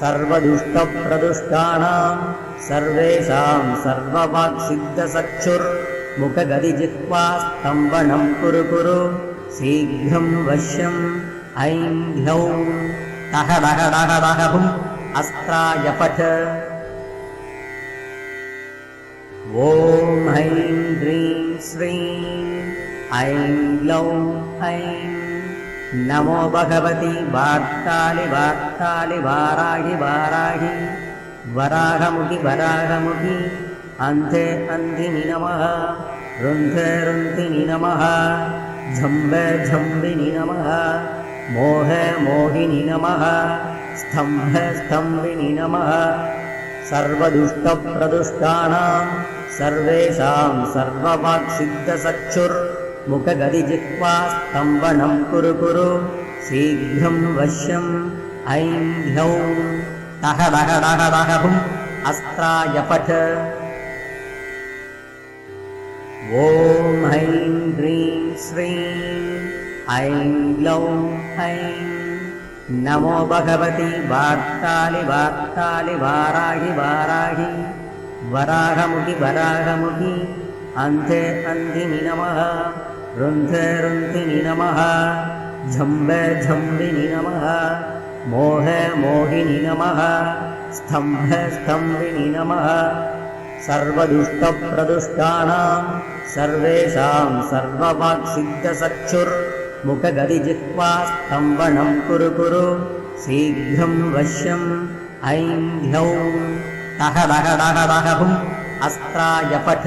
सर्वदुष्टप्रदुष्टानां सर्वेषां सर्ववाक्सिद्धचक्षुर्मुखगदिजिह्वा स्तम्भनं कुरु कुरु शीघ्रं वश्यम् ऐं ह्यौं टह डह डह डह हुम् अस्त्राय पठ ॐ ऐं ह्रीं श्रीं ऐं ग्लौं ऐं नमो भगवति वार्तालि वार्तालि वाराहि वाराहि। वराहमुखि वराहमुखि। अन्धे अन्धिनि नमः। रुन्धे रुन्धिनि नमः। झम्बे झम्बिनि नमः। मोहे मोहिनि नमः। स्तम्भे स्तम्भिनि नमः। सर्वदुष्टप्रदुष्टानां सर्वेषां सर्ववाक्सिद्धचक्षुर्मुखगदिजिह्वा स्तम्भनं कुरु कुरु शीघ्रं वश्यम् ऐं ह्यौं टह डह डह डह हुम् अस्त्राय पठ ॐ ऐं ह्रीं श्रीं ऐं ग्लौं ऐं नमो भगवति वार्तालि वार्तालि वाराहि वाराहि। वराहमुखि वराहमुखि अन्धे अन्धिनि नमः रुन्धे रुन्धिनि नमः झम्बे झम्बिनि नमः मोहे मोहिनि नमः स्तम्भे स्तम्भिनि नमः सर्वदुष्टप्रदुष्टानां सर्वेषां सर्ववाक्सिद्धचक्षुर्मुखगदिजिह्वा स्तम्भनं कुरु कुरु शीघ्रं वश्यम् ऐं ह्यौं टह डह डह डह हुम् अस्त्राय पठ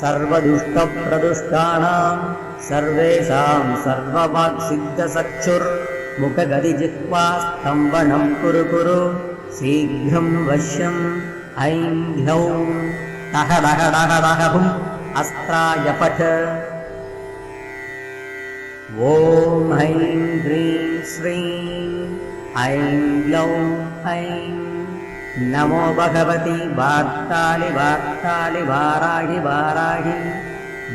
सर्वदुष्टप्रदुष्टानां सर्वेषां सर्ववाक्सिद्धचक्षुर्मुखगदिजिह्वा स्तम्भनं कुरु कुरु शीघ्रं वश्यम् ऐं ह्यौं टह डह डह डह हुम् अस्त्राय ह्रीं श्रीं ऐं ग्लौं ऐं नमो भगवति वार्तालि वार्तालि वाराहि वाराहि।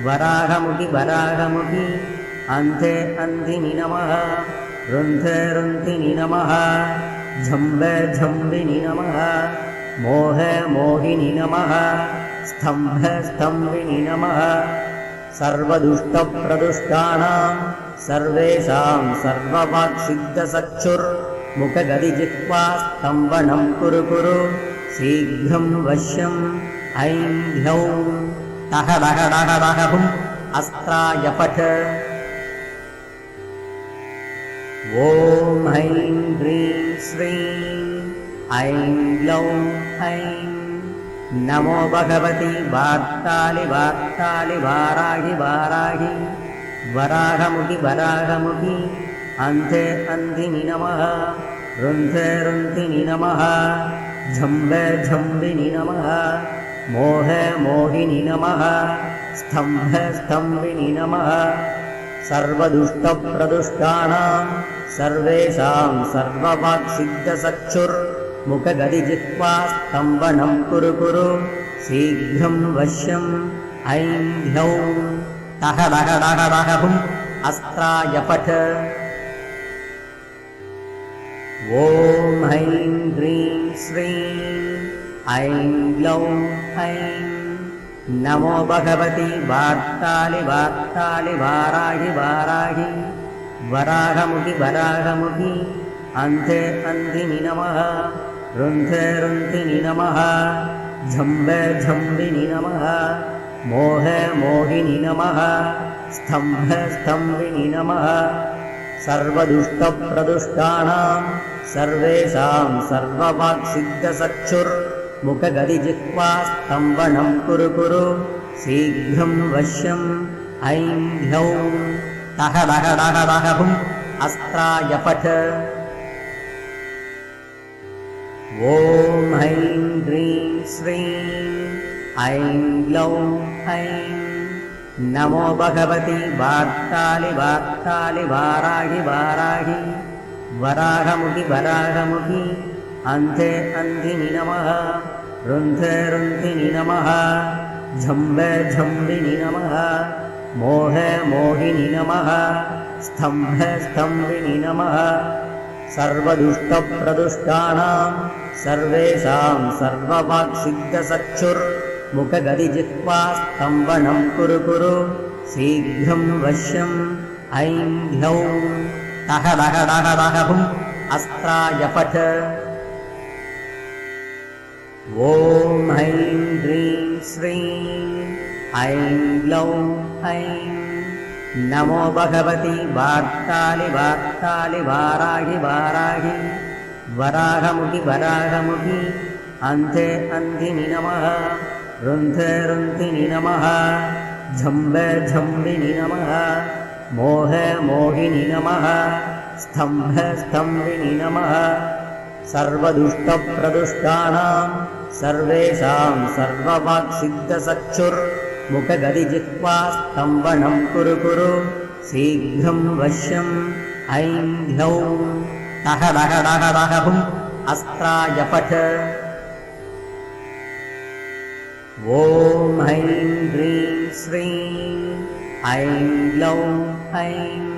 वराहमुखि वराहमुखि। अन्धे अन्धिनि नमः। रुन्धे रुन्धिनि नमः। झम्बे झम्बिनि नमः। मोहे मोहिनि नमः। स्तम्भे स्तम्भिनि नमः। सर्वदुष्टप्रदुष्टानां सर्वेषां सर्ववाक्सिद्धचक्षुर्मुखगदिजिह्वा स्तम्भनं कुरु कुरु शीघ्रं वश्यम् ऐं ह्यौं टह डह डह डह हुम् अस्त्राय ह्रीं श्रीं ऐं ग्लौं ऐं नमो भगवति वार्तालि वार्तालि वाराहि वाराहि। वराहमुखि वराहमुखि अन्धे अन्धिनि नमः। रुन्धे रुन्धिनि नमः। झम्बे झम्बिनि नमः। मोहे मोहिनि नमः। स्तम्भे स्तम्भिनि नमः। सर्वदुष्टप्रदुष्टानां सर्वेषां सर्ववाक्सिद्धचक्षुर्मुखगदिजिह्वा स्तम्भनं कुरु कुरु। शीघ्रं वश्यम् ऐं ह्यौं टह डह डह डह हुम् अस्त्राय पठ ॐ ऐं ह्रीं श्रीं ऐं ग्लौं ऐं नमो भगवति वार्तालि वार्तालि वाराहि वाराहि वराहमुखि वराहमुखि अन्धे अन्धिनि नमः रुन्धे रुन्धिनि नमः झम्ब झम्बिनि नमः मोह मोहिनि नमः स्तम्भ स्तम्भिनि नमः सर्वदुष्टप्रदुष्टानां सर्वेषां सर्ववाक्सिद्धचक्षुर्मुखगदिजिह्वा स्तम्भनं कुरु कुरु शीघ्रं वश्यम् ऐं ह्यौं टह डह डह डह हुम् अस्त्राय पठ ॐ ऐं ह्रीं श्रीं ऐं ग्लौं ऐं नमो भगवति वार्तालि वार्तालि वाराहि वाराहि वराहमुखि वराहमुखि। अन्धे अन्धिनि नमः रुन्धे रुन्धिनि नमः झम्ब झम्बिनि नमः मोह मोहिनि नमः स्तम्भ स्तम्भिनि नमः सर्वदुष्टप्रदुष्टानां सर्वेषां सर्ववाक्सिद्धचक्षुर्मुखगदिजिह्वा स्तम्भनं कुरु कुरु शीघ्रं वश्यम् ऐं ह्यौं टह डह डह डह हुम् अस्त्राय पठ ॐ ऐं ह्रीं श्रीं ऐं ग्लौं ऐं नमो भगवति वार्तालि वार्तालि वाराहि वाराहि वराहमुखि वराहमुखि अन्धे अन्धिनि नमः रुन्धे रुन्धिनि नमः झम्ब झम्बिनि नमः मोह मोहिनि नमः। स्तम्भ स्तम्भिनि नमः। सर्वदुष्टप्रदुष्टानां सर्वेषां सर्ववाक्सिद्धचक्षुर्मुखगदिजिह्वा स्तम्भनं कुरु कुरु। शीघ्रं वश्यम् ऐं ह्यौं टह डह डह डह हुम् अस्त्राय पठ ॐ ऐं ह्रीं श्रीं ऐं ग्लौं ऐं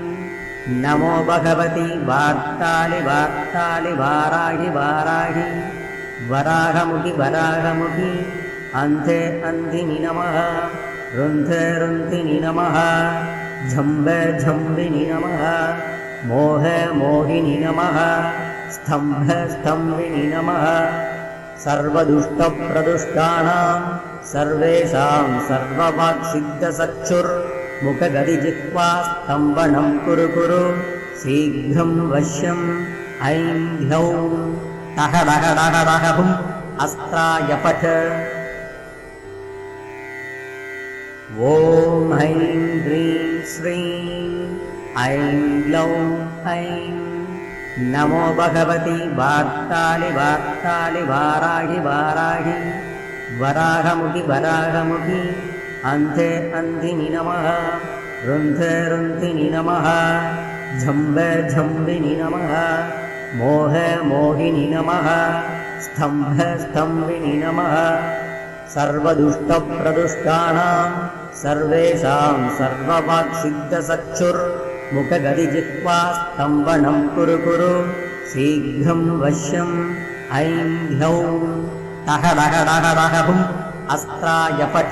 नमो भगवति वार्तालि वार्तालि वाराहि वाराहि। वराहमुखि वराहमुखि। अन्धे अन्धिनि नमः। रुन्धे रुन्धिनि नमः। झम्ब झम्बिनि नमः। मोह मोहिनि नमः। स्तम्भ स्तम्भिनि नमः। सर्वदुष्टप्रदुष्टानां सर्वेषां सर्ववाक्सिद्धचक्षुर्मुखगदिजिह्वा स्तम्भनं कुरु कुरु। शीघ्रं वश्यम्। ऐं ह्यौं टह डह डह डह हुम् अस्त्राय पठ। ॐ ऐं ह्रीं श्रीं। ऐं ग्लौं ऐं। नमो भगवति वार्तालि वार्तालि वाराहि वाराहि। वराहमुखि वराहमुखि अन्धे अन्धिनि नमः रुन्धे रुन्धिनि नमः झम्ब झम्बिनि नमः मोह मोहिनि नमः स्तम्भ स्तम्भिनि नमः सर्वदुष्टप्रदुष्टानां सर्वेषां सर्ववाक्सिद्धचक्षुर्मुखगदिजिह्वा स्तम्भनं कुरु कुरु। शीघ्रं वश्यम् ऐं ह्यौं टह डह डह डह हुम् अस्त्राय पठ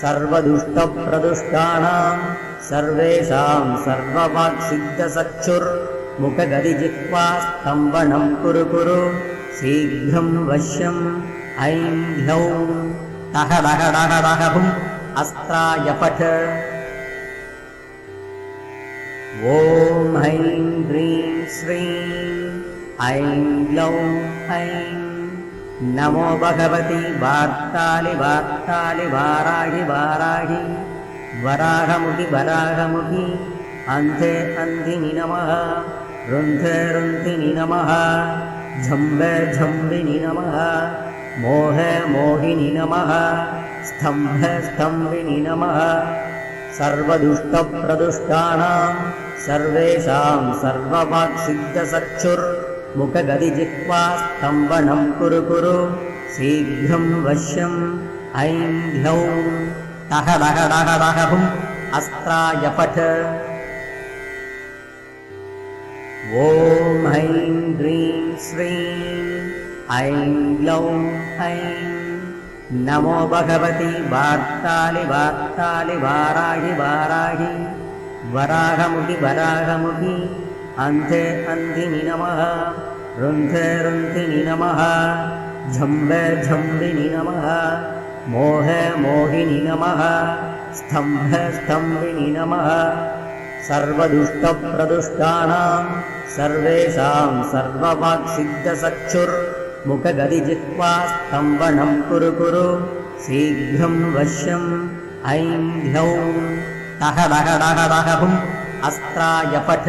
सर्वदुष्टप्रदुष्टानां सर्वेषां सर्ववाक्सिद्धचक्षुर्मुखगदिजिह्वा स्तम्भनं कुरु कुरु। शीघ्रं वश्यम् ऐं ह्यौं। टह डह डह डह हुम् अस्त्राय ऐं ह्रीं श्रीं ऐं ग्लौं ऐं नमो भगवति वार्तालि वार्तालि वाराहि वाराहि। वराहमुखि वराहमुखि। अन्धे अन्धिनि नमः। रुन्धे रुन्धिनि नमः। झम्ब झम्बिनि नमः। मोह मोहिनि नमः। स्तम्भ स्तम्भिनि नमः। सर्वदुष्टप्रदुष्टानां सर्वेषां सर्ववाक्सिद्धचक्षुर्मुखगदिजिह्वा स्तम्भनं कुरु कुरु शीघ्रं वश्यम् ऐं ह्लौं टः डः डः डः हुम् अस्त्राय पठ ॐ ऐं ह्रीं श्रीं ऐं ग्लौं ऐं नमो भगवति वार्तालि वार्तालि वाराहि वाराहि। वराहमुखि वराहमुखि अन्धे अन्धिनि नमः। रुन्धे रुन्धिनि नमः। झम्बे झम्बिनि नमः। मोहे मोहिनि नमः। स्तम्भ स्तम्भिनि नमः। सर्वदुष्टप्रदुष्टानां सर्वेषां सर्ववाक्सिद्धचक्षुर्मुखगदिजिह्वा स्तम्भनं कुरु कुरु। शीघ्रं वश्यम् ऐं ह्लौं टः डः डः डः हुम् अस्त्राय पठ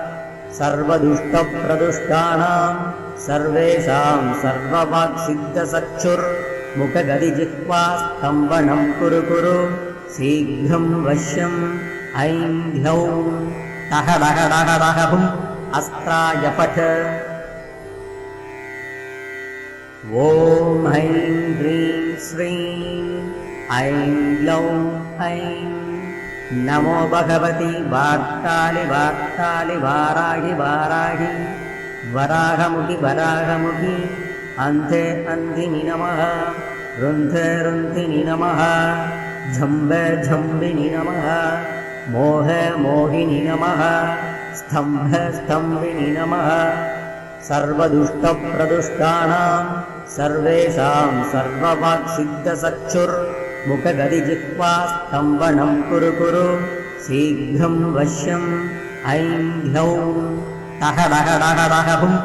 सर्वदुष्टप्रदुष्टानां सर्वेषां सर्ववाक्सिद्धचक्षुर्मुखगदिजिह्वा स्तम्भनं कुरु कुरु। शीघ्रं वश्यम् ऐं ह्लौं टः डः डः डः हुम् अस्त्राय पठ श्रीं ऐं ग्लौं ऐं नमो भगवति वार्तालि वार्तालि वाराहि वाराहि। वराहमुखि वराहमुखि। अन्धे अन्धिनि नमः। रुन्धे रुन्धिनि नमः। झम्बे झम्बिनि नमः। मोहे मोहिनि नमः। स्तम्भ स्तम्भिनि नमः। सर्वदुष्टप्रदुष्टानां सर्वेषां सर्ववाक्सिद्धचक्षुर्मुखगदिजिह्वा स्तम्भनं कुरु कुरु शीघ्रं वश्यम् ऐं ह्लौं टः डः डः डः हुम्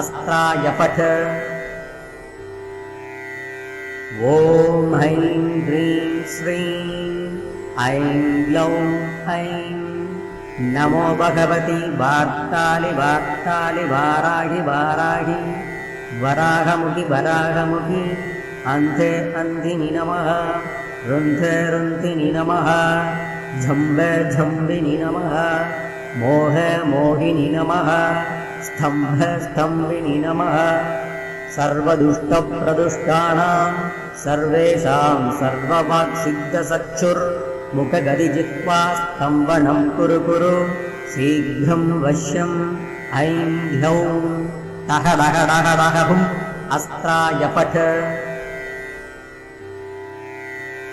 अस्त्राय पठ ॐ ऐं ह्रीं श्रीं ऐं ग्लौं ऐं नमो भगवति वार्तालि वार्तालि वाराहि वाराहि वराहमुखि वराहमुखि अन्धे अन्धिनि नमः रुन्धे रुन्धिनि नमः। झम्बे झम्बिनि नमः। मोहे मोहिनि नमः। स्तम्भ स्तम्भिनि नमः। सर्वदुष्टप्रदुष्टानां सर्वेषां सर्ववाक्सिद्धचक्षुर्मुखगदिजिह्वा स्तम्भनं कुरु कुरु। शीघ्रं वश्यम्। ऐं ह्लौं टः डः डः डः हुम् अस्त्राय पठ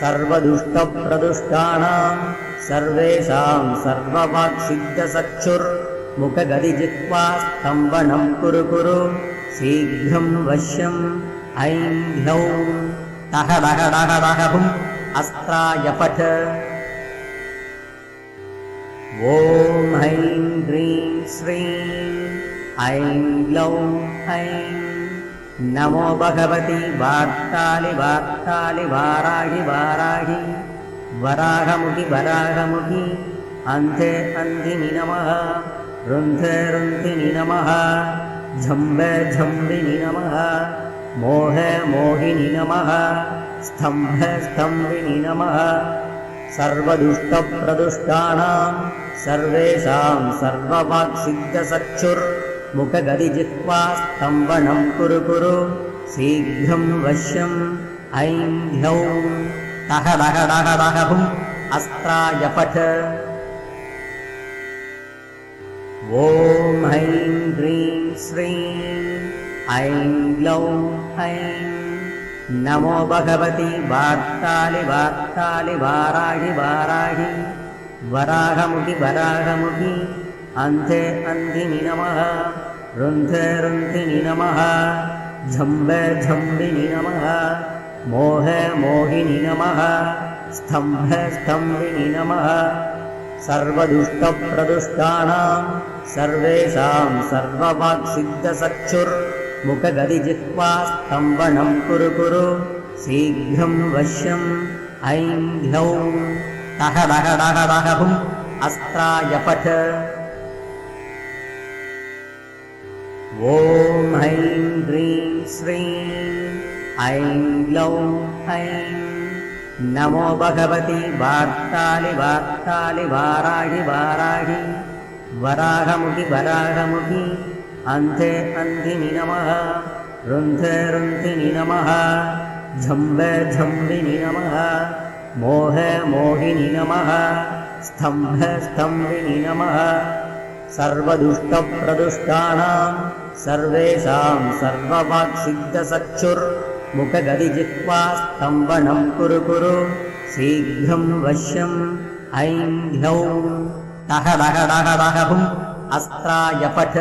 सर्वदुष्टप्रदुष्टानां सर्वेषां सर्ववाक्सिद्धचक्षुर्मुखगदिजिह्वा स्तम्भनं कुरु कुरु शीघ्रं वश्यम् ऐं ह्लौं टः डः डः डः हुम् अस्त्राय पठ ॐ ऐं ह्रीं श्रीं ऐं ग्लौं ऐं नमो भगवति वार्तालि वार्तालि वाराहि वाराहि। वराहमुखि वराहमुखि। अन्धे अन्धिनि नमः। रुन्धे रुन्धिनि नमः। झम्बे झम्बिनि नमः। मोहे मोहिनि नमः। स्तम्भ स्तम्भिनि नमः। सर्वदुष्टप्रदुष्टानां सर्वेषां सर्ववाक्सिद्धचक्षुर्मुखगदिजिह्वा स्तम्भनं कुरु कुरु शीघ्रं वश्यम् ऐं ह्लौं टः डः डः डः हुम् अस्त्राय ऐं ह्रीं श्रीं ऐं ग्लौं ऐं नमो भगवति वार्तालि वार्तालि वाराहि वाराहि वराहमुखि वराहमुखि अन्धे अन्धिनि नमः रुन्धे रुन्धिनि नमः झम्बे झम्बिनि नमः मोहे मोहिनि नमः स्तम्भे स्तम्भिनि नमः सर्वदुष्टप्रदुष्टानां सर्वेषां सर्ववाक्सिद्धचक्षुर्मुखगदिजिह्वा स्तम्भनं कुरु कुरु शीघ्रं वश्यम् ऐं ह्यौ टह डह डह डह हुम् ॐ ऐं ह्रीं श्रीं ऐं ग्लौं ऐं नमो भगवति वार्तालि वार्तालि वाराहि वाराहि वराहमुखि वराहमुखि अन्धे अन्धिनि नमः रुन्धे रुन्धिनि नमः झम्बे झम्बिनि नमः मोहे मोहिनि नमः स्तम्भे स्तम्भिनि नमः सर्वदुष्टप्रदुष्टानां सर्वेषां सर्ववाक्सिद्धचक्षुर्मुखगदिजिह्वा स्तम्भनं कुरु कुरु शीघ्रं वश्यम् ऐं ह्यौ टह डह डह डह हुम् अस्त्राय पठ